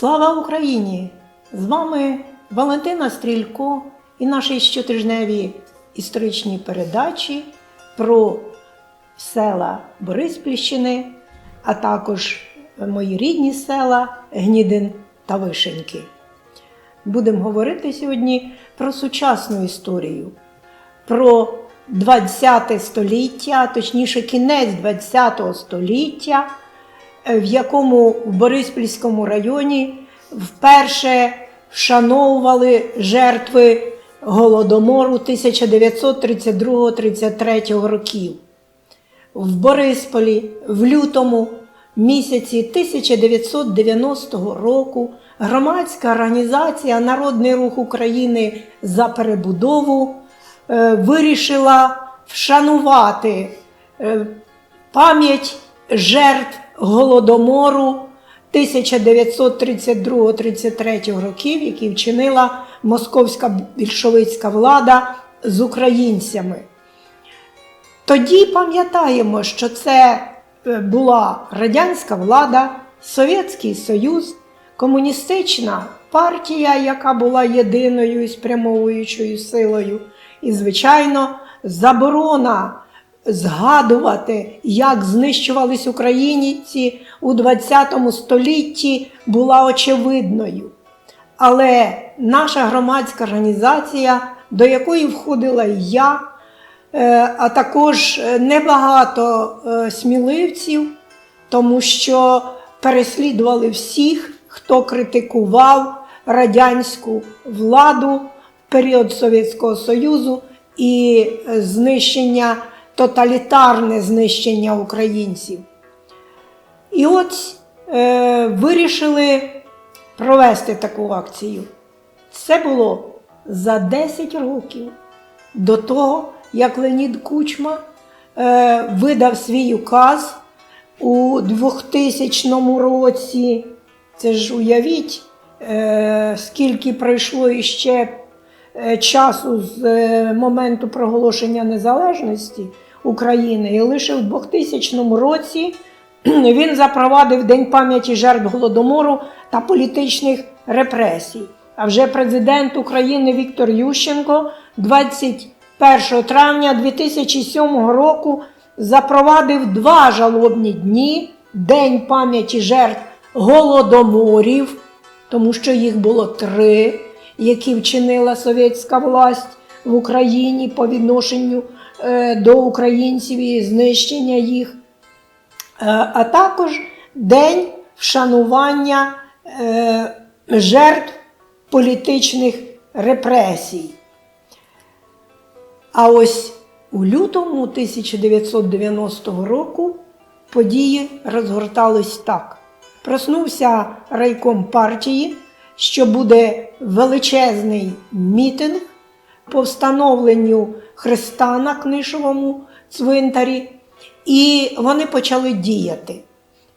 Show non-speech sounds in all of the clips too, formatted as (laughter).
Слава Україні! З вами Валентина Стрілько і наші щотижневі історичні передачі про села Бориспільщини, а також мої рідні села Гнідин та Вишеньки. Будемо говорити сьогодні про сучасну історію, про 20 століття, точніше кінець 20 століття, в якому в Бориспільському районі вперше вшановували жертви Голодомору 1932-33 років. В Борисполі в лютому місяці 1990 року громадська організація Народний рух України за перебудову е, вирішила вшанувати е, пам'ять жертв Голодомору 1932-33 років, які вчинила московська більшовицька влада з українцями. Тоді пам'ятаємо, що це е, була радянська влада, Совєтський Союз, комуністична партія, яка була єдиною і спрямовуючою силою, і, звичайно, заборона згадувати, як знищувались українці у ХХ столітті, була очевидною. Але наша громадська організація, до якої входила і я, е, а також небагато е, сміливців, тому що переслідували всіх, хто критикував радянську владу в період Совєтського Союзу і е, знищення, тоталітарне знищення українців. І от е, вирішили провести таку акцію. Це було за 10 років до того, як Леонід Кучма е, видав свій указ у 2000 році. Це ж уявіть, е, скільки пройшло іще е, часу з е, моменту проголошення незалежності України, і лише в 2000 році (clears throat) він запровадив День пам'яті жертв Голодомору та політичних репресій. А вже президент України Віктор Ющенко 21 травня 2007 року запровадив два жалобні дні День пам'яті жертв голодоморів, тому що їх було три, які вчинила совєтська власть в Україні по відношенню до українців і знищення їх. Е, а також День вшанування е, жертв політичних репресій. А ось у лютому 1990 року події розгортались так. Проснувся райком партії, що буде величезний мітинг по встановленню Христа на книжовому цвинтарі, і вони почали діяти.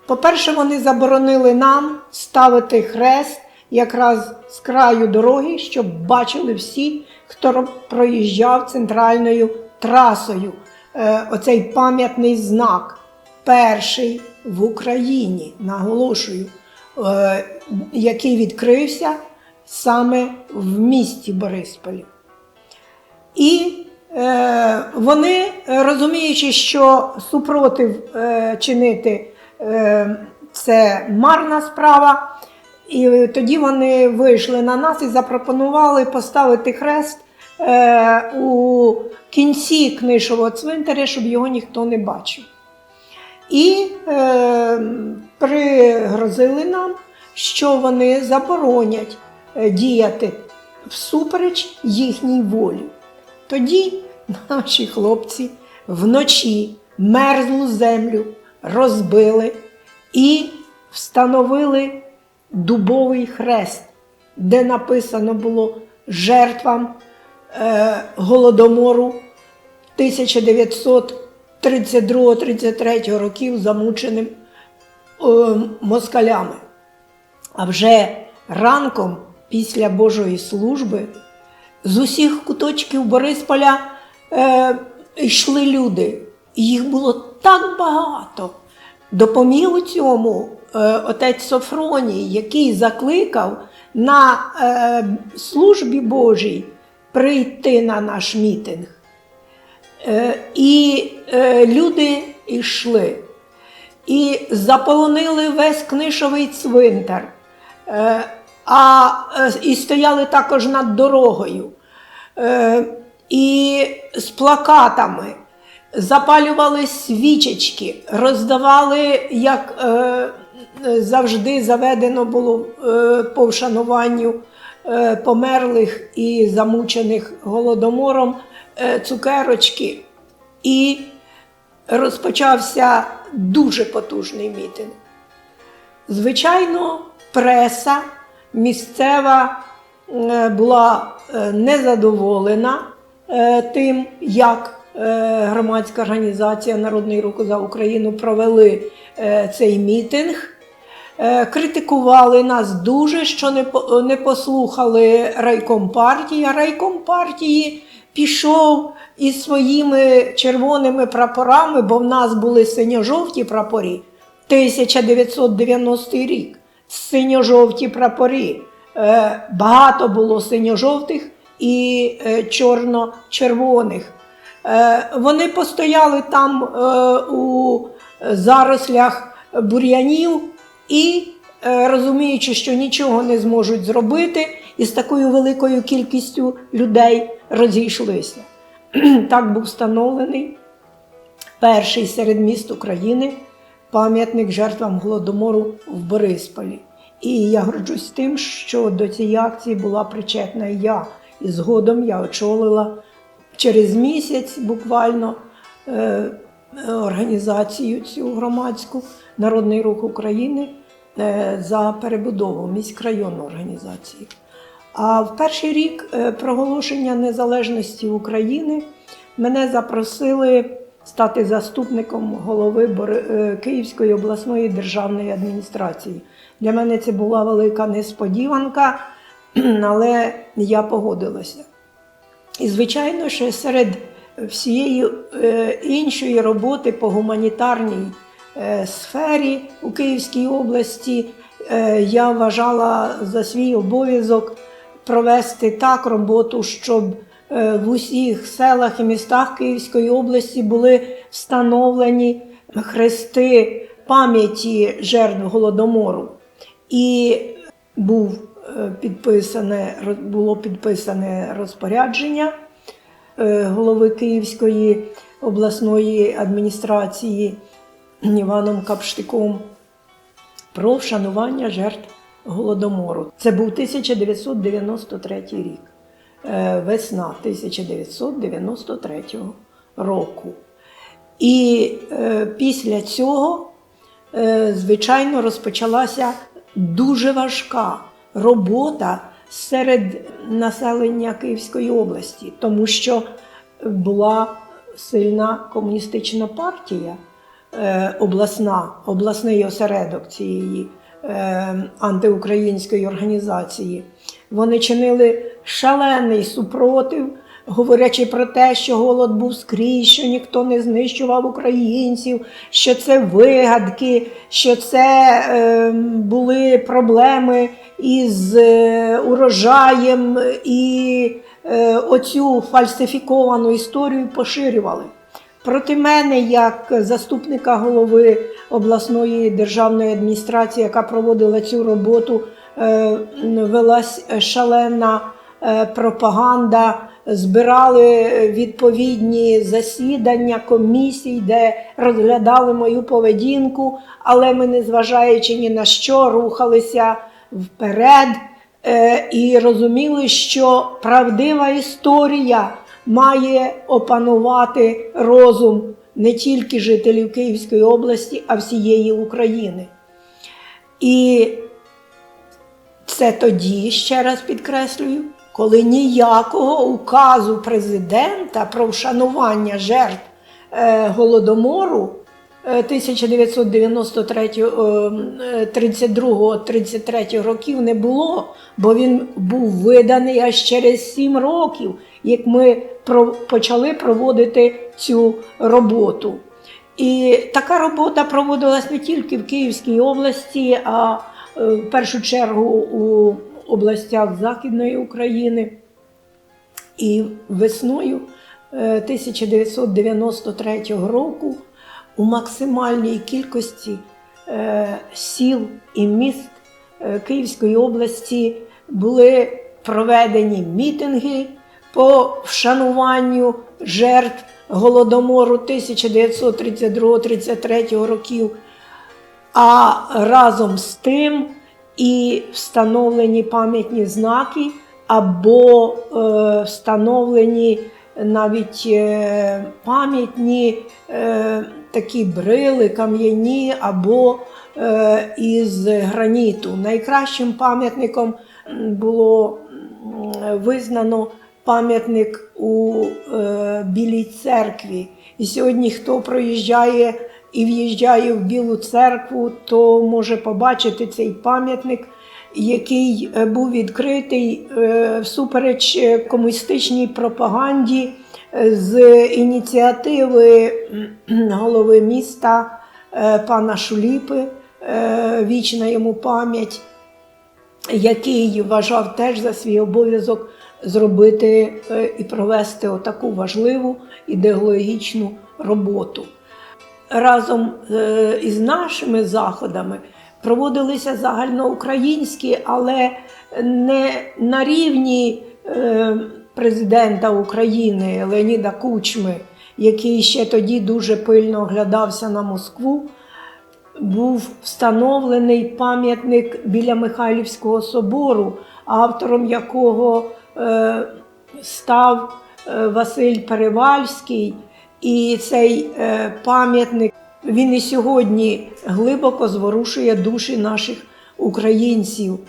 По-перше, вони заборонили нам ставити хрест якраз з краю дороги, щоб бачили всі, хто проїжджав центральною трасою. Е, Оцей пам'ятний знак. Перший в Україні, наголошую, е, який відкрився саме в місті Борисполі. І вони, розуміючи, що супротив е, чинити е, це марна справа, і тоді вони вийшли на нас і запропонували поставити хрест е, у кінці книжового цвинтаря, щоб його ніхто не бачив. І е, пригрозили нам, що вони заборонять е, діяти всупереч їхній волі. Тоді наші хлопці вночі мерзлу землю розбили і встановили дубовий хрест, де написано було жертвам е, голодомору 1932-33 років замученим е, москалями. А вже ранком після Божої служби з усіх куточків Борисполя е, йшли люди. Їх було так багато. Допоміг у цьому е, отець Софроній, який закликав на е, службі Божій прийти на наш мітинг. Е, і е, люди йшли і заполонили весь книжовий цвинтар, е, а, е, і стояли також над дорогою. Е, і з плакатами запалювали свічечки, роздавали, як е, завжди заведено було е, по вшануванню е, померлих і замучених голодомором е, цукерочки. І розпочався дуже потужний мітинг. Звичайно, преса місцева е, була е, незадоволена тим, як е, громадська організація Народний рух за Україну провели е, цей мітинг. Е, Критикували нас дуже, що не, послухали райком партії. Райком партії пішов із своїми червоними прапорами, бо в нас були синьо-жовті прапорі. 1990 рік. Синьо-жовті прапорі. Е, Багато було синьо-жовтих і е, чорно-червоних. Е, Вони постояли там е, у зарослях бур'янів і, розуміючи, що нічого не зможуть зробити, із такою великою кількістю людей розійшлися. (clears throat) Так був встановлений перший серед міст України пам'ятник жертвам голодомору в Борисполі. І я горджусь тим, що до цієї акції була причетна я. І згодом я очолила через місяць буквально е, організацію цю громадську Народний рух України е, за перебудову міськрайонну організацію. А в перший рік е, проголошення незалежності України мене запросили стати заступником голови Київської обласної державної адміністрації. Для мене це була велика несподіванка, (clears throat) але я погодилася. І, звичайно, що серед всієї е, іншої роботи по гуманітарній е, сфері у Київській області е, я вважала за свій обов'язок провести так роботу, щоб в усіх селах і містах Київської області були встановлені хрести пам'яті жертв голодомору. І був підписане, було підписане розпорядження е, голови Київської обласної адміністрації Іваном Капштиком про вшанування жертв голодомору. Це був 1993 рік, е, весна 1993 року. І е, після цього, е, звичайно, розпочалася дуже важка робота серед населення Київської області, тому що була сильна комуністична партія, е, обласна, обласний осередок цієї е, антиукраїнської організації. Вони чинили шалений супротив, говорячи про те, що голод був скрізь, що ніхто не знищував українців, що це вигадки, що це е, були проблеми із е, урожаєм і е, оцю фальсифіковану історію поширювали. Проти мене, як заступника голови обласної державної адміністрації, яка проводила цю роботу, е, велась шалена пропаганда, збирали відповідні засідання комісій, де розглядали мою поведінку, але ми, незважаючи ні на що, рухалися вперед е, і розуміли, що правдива історія має опанувати розум не тільки жителів Київської області, а всієї України. І це тоді, ще раз підкреслюю, коли ніякого указу президента про вшанування жертв е, голодомору е, 1992-33 років не було, бо він був виданий аж через 7 років, як ми почали проводити цю роботу. І така робота проводилась не тільки в Київській області, а е, в першу чергу у областях Західної України. І весною е, 1993 року у максимальній кількості е, сіл і міст е, Київської області були проведені мітинги по вшануванню жертв Голодомору 1932-33 років. А разом з тим і встановлені пам'ятні знаки або е, встановлені навіть е, пам'ятні е, такі брили кам'яні або е, із граніту. Найкращим пам'ятником було визнано пам'ятник у е, Білій церкві. І сьогодні, хто проїжджає і в'їжджає в Білу церкву, то може побачити цей пам'ятник, який е, був відкритий е, всупереч е, комуністичній пропаганді з ініціативи (clears throat) голови міста пана Шуліпи, вічна йому пам'ять який вважав теж за свій обов'язок зробити і провести отаку важливу ідеологічну роботу. Разом е, із нашими заходами проводилися загальноукраїнські, але не на рівні е, президента України Леоніда Кучми, який ще тоді дуже пильно оглядався на Москву був встановлений пам'ятник біля Михайлівського собору, автором якого е, став Василь Перевальський. І цей е, пам'ятник він і сьогодні глибоко зворушує душі наших українців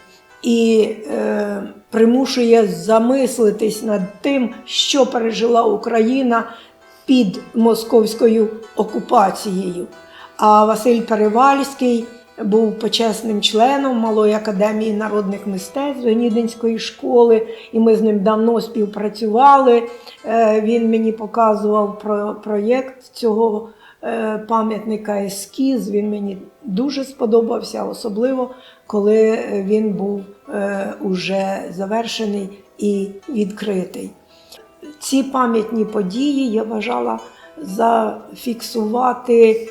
і е, примушує замислитись над тим, що пережила Україна під московською окупацією. А Василь Перевальський був почесним членом Малої академії народних мистецтв Гнідинської школи, і ми з ним давно співпрацювали. Е, Він мені показував про проєкт цього е, пам'ятника ескіз. Він мені дуже сподобався, особливо коли він був е, уже завершений і відкритий. Ці пам'ятні події я вважала зафіксувати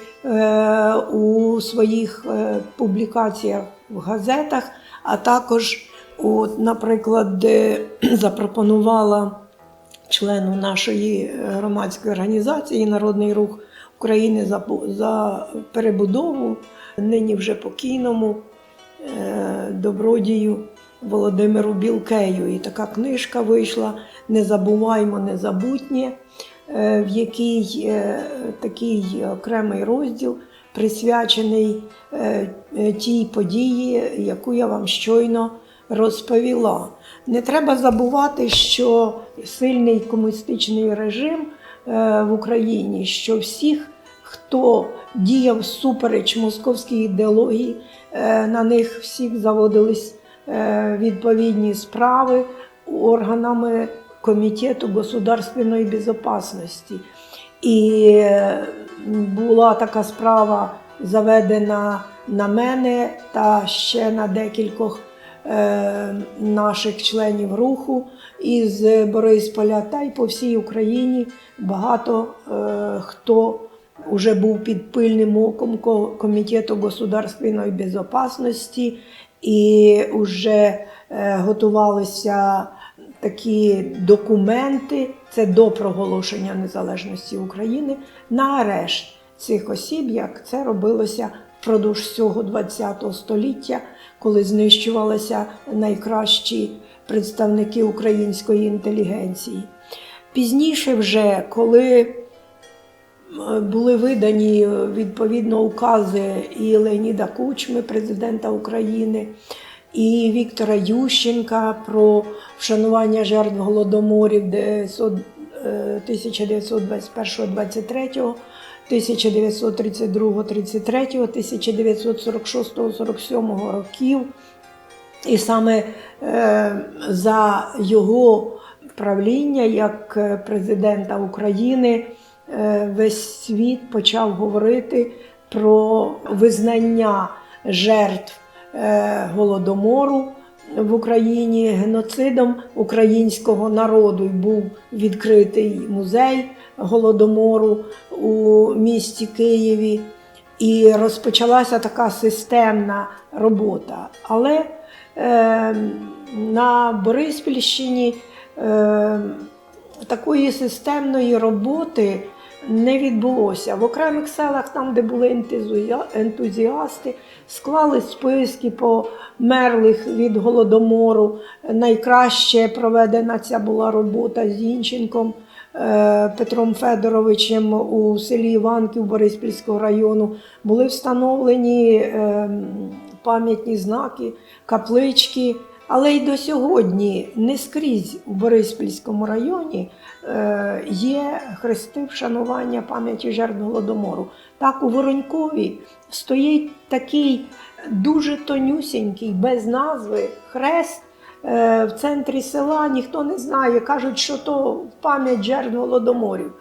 у своїх е, публікаціях в газетах, а також, от, наприклад, (clears throat) запропонувала члену нашої е, громадської організації Народний рух України за, за перебудову, нині вже покійному е, добродію Володимиру Білкею. І така книжка вийшла Не забуваймо незабутнє, е, в якій е, такий окремий розділ присвячений е, е, тій події, яку я вам щойно розповіла. Не треба забувати, що сильний комуністичний режим е, в Україні, що всіх, хто діяв всупереч московській ідеології, е, на них всіх заводились е, відповідні справи органами Комітету государственної безопасності. І була така справа заведена на мене та ще на декількох е, наших членів руху із Борисполя та й по всій Україні багато е, хто вже був під пильним оком Комітету государственної безопасності і вже е, готувалися такі документи, це до проголошення незалежності України, на арешт цих осіб, як це робилося впродовж всього ХХ століття, коли знищувалися найкращі представники української інтелігенції. Пізніше, вже, коли е, були видані е, відповідно укази і Леоніда Кучми, президента України, і Віктора Ющенка про вшанування жертв голодоморів 900, е, 1921-23, 1932-33, 1946-47 років. І саме е, за його правління як е, президента України е, весь світ почав говорити про визнання жертв голодомору в Україні геноцидом українського народу. Був відкритий музей голодомору у місті Києві. І розпочалася така системна робота. Але е, на Бориспільщині е, такої системної роботи не відбулося. В окремих селах, там, де були ентузіасти, склали списки померлих від голодомору. Найкраще проведена ця була робота з Зінченком. е, Петром Федоровичем у селі Іванків Бориспільського району були встановлені е, пам'ятні знаки, каплички. Але й до сьогодні не скрізь у Бориспільському районі е, є хрести вшанування пам'яті жертв голодомору. Так, у Воронькові стоїть такий дуже тонюсінький, без назви хрест е, в центрі села. Ніхто не знає. Кажуть, що то пам'ять жертв голодоморів.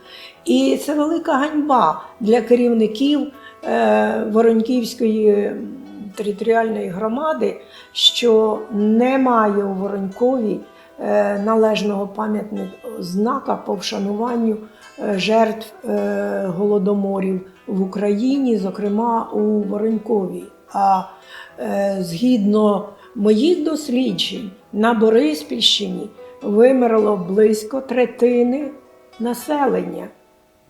І це велика ганьба для керівників е, Вороньківської територіальної громади, що немає у Воронькові е, належного пам'ятного знака по вшануванню е, жертв е, голодоморів в Україні, зокрема у Воронькові. А згідно моїх досліджень, на Бориспільщині вимерло близько третини населення.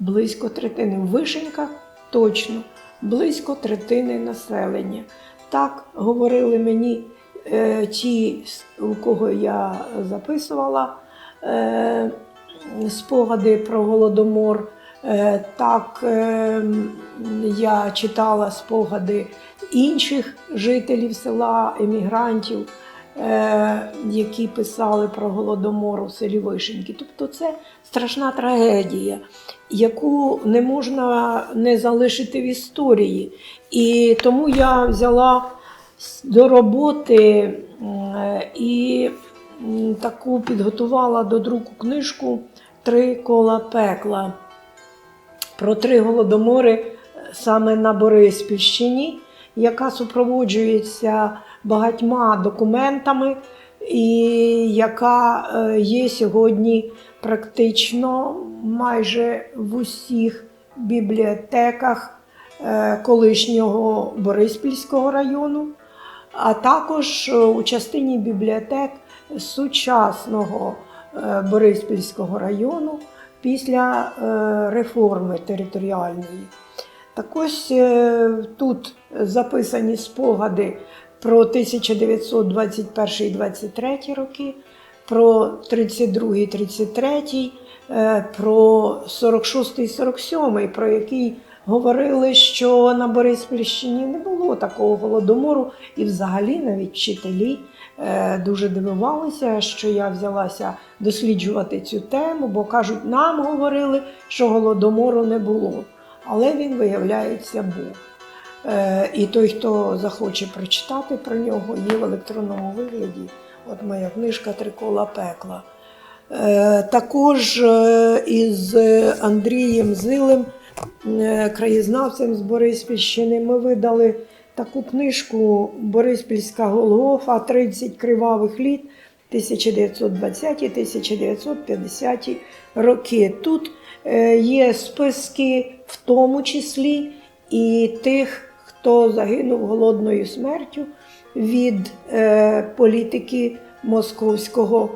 Близько третини в Вишеньках точно близько третини населення. Так говорили мені е, ті, у кого я записувала е, спогади про голодомор. Е, так е, я читала спогади інших жителів села, емігрантів, е, які писали про голодомор у селі Вишеньки. Тобто це страшна трагедія, яку не можна не залишити в історії. І тому я взяла до роботи і таку підготувала до друку книжку Три кола пекла про три голодомори е, саме на Бориспільщині, яка супроводжується багатьма документами, і яка е, є сьогодні практично майже в усіх бібліотеках е, колишнього Бориспільського району, а також е, у частині бібліотек сучасного е, Бориспільського району після е, реформи територіальної. Так ось е, тут записані спогади про 1921-23 роки, про 32-33, е, про 46-47, про який говорили, що на Бориспільщині не було такого голодомору, і взагалі навіть вчителі е, дуже дивувалися, що я взялася досліджувати цю тему, бо кажуть, нам говорили, що голодомору не було. Але він, виявляється, був. Е, І той, хто захоче прочитати про нього, є в електронному вигляді. От моя книжка Трикола пекла. Е, Також із Андрієм Зилем, краєзнавцем з Бориспільщини, ми видали таку книжку Бориспільська Голгофа 30 кривавих літ 1920-1950 роки. Тут е, є списки, в тому числі і тих, хто загинув голодною смертю від е, політики московського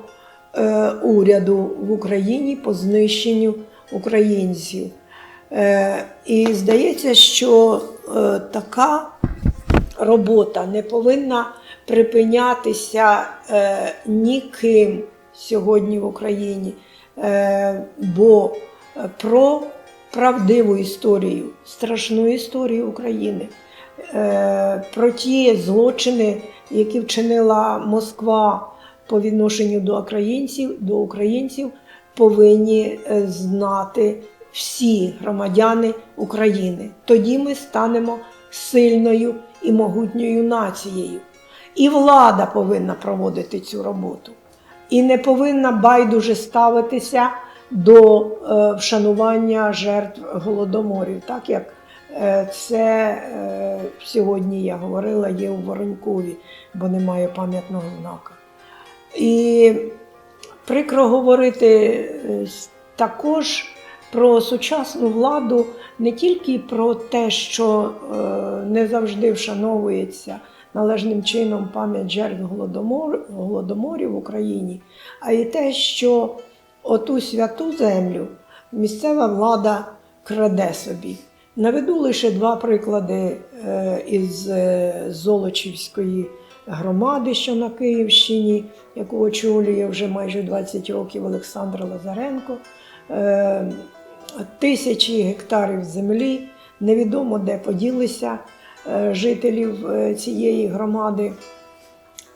е, уряду в Україні по знищенню українців. Е, і здається, що е, така робота не повинна припинятися е, ніким сьогодні в Україні, бо про правдиву історію, страшну історію України, про ті злочини, які вчинила Москва по відношенню до українців, до українців, повинні знати всі громадяни України. Тоді ми станемо сильною і могутньою нацією. І влада повинна проводити цю роботу. І не повинна байдуже ставитися до е, вшанування жертв голодоморів, так як е, це е, сьогодні я говорила, є у Воронькові, бо немає пам'ятного знака. І прикро говорити також про сучасну владу, не тільки про те, що е, не завжди вшановується належним чином пам'ять жертв голодомор, голодоморів в Україні, а й те, що оту святу землю місцева влада краде собі. Наведу лише два приклади е, із е, Золочівської громади, що на Київщині, яку очолює вже майже 20 років Олександр Лазаренко. Тисячі гектарів землі, невідомо де поділися е, жителів е, цієї громади.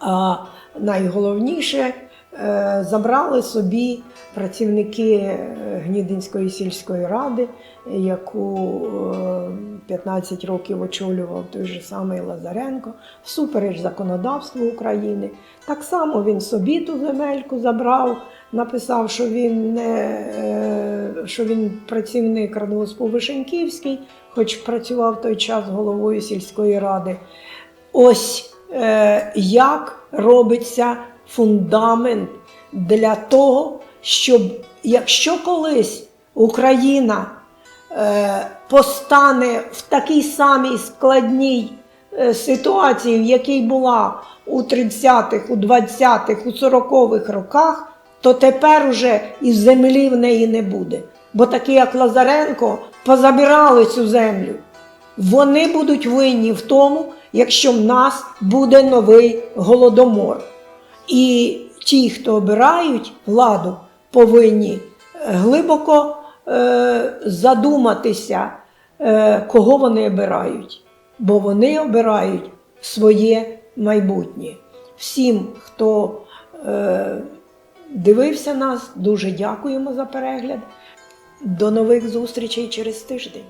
А найголовніше е, забрали собі працівники е, Гнідинської сільської ради, яку е, 15 років очолював той же самий Лазаренко, всупереч законодавству України. Так само він собі ту земельку забрав, написав, що він не е, що він працівник радгоспу Вишеньківський, хоч працював той час головою сільської ради. Ось е, як робиться фундамент для того, щоб якщо колись Україна е, постане в такій самій складній е, ситуації, в якій була у 30-х, у 20-х, у 40-х роках, то тепер уже і землі в неї не буде. Бо такі, як Лазаренко, позабирали цю землю. Вони будуть винні в тому, якщо в нас буде новий голодомор. І ті, хто обирають владу, повинні глибоко е, задуматися, е, кого вони обирають, бо вони обирають своє майбутнє. Всім, хто е, дивився нас, дуже дякуємо за перегляд. До нових зустрічей через тиждень.